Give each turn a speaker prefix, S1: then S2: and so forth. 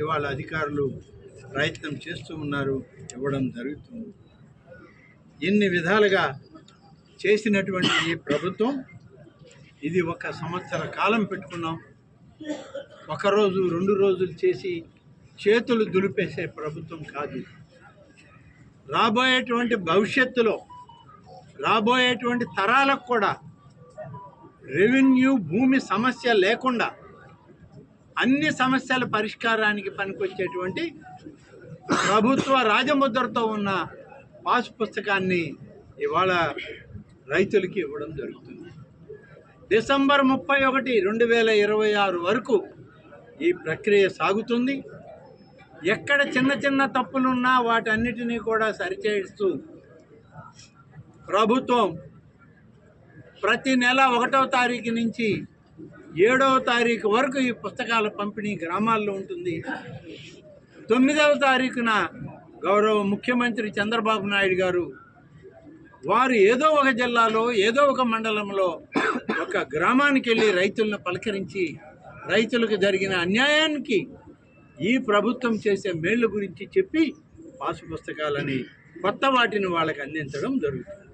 S1: ఇవాళ అధికారులు ప్రయత్నం చేస్తూ ఉన్నారు ఇవ్వడం జరుగుతుంది. ఎన్ని విధాలుగా చేసినటువంటి ఈ ప్రభుత్వం ఇది ఒక సంవత్సర కాలం పెట్టుకున్నాం. ఒకరోజు రెండు రోజులు చేసి చేతులు దులిపేసే ప్రభుత్వం కాదు. రాబోయేటువంటి భవిష్యత్తులో రాబోయేటువంటి తరాలకు కూడా రెవెన్యూ భూమి సమస్య లేకుండా అన్ని సమస్యల పరిష్కారానికి పనికొచ్చేటువంటి ప్రభుత్వ రాజముద్రతో ఉన్న పాస్ పుస్తకాన్ని ఇవాళ రైతులకి ఇవ్వడం జరుగుతుంది. డిసెంబర్ ముప్పై ఒకటి రెండు వేల ఇరవై ఆరు వరకు ఈ ప్రక్రియ సాగుతుంది. ఎక్కడ చిన్న చిన్న తప్పులున్నా వాటన్నిటినీ కూడా సరిచేస్తూ ప్రభుత్వం ప్రతి నెల ఒకటవ తారీఖు నుంచి ఏడవ తారీఖు వరకు ఈ పుస్తకాల పంపిణీ గ్రామాల్లో ఉంటుంది. తొమ్మిదవ తారీఖున గౌరవ ముఖ్యమంత్రి చంద్రబాబు నాయుడు గారు వారు ఏదో ఒక జిల్లాలో ఏదో ఒక మండలంలో ఒక గ్రామానికి వెళ్ళి రైతులను పలకరించి రైతులకు జరిగిన అన్యాయానికి ఈ ప్రభుత్వం చేసే మేళ్ళ గురించి చెప్పి పాసు పుస్తకాలని కొత్త వాటిని వాళ్ళకి అందించడం జరుగుతుంది.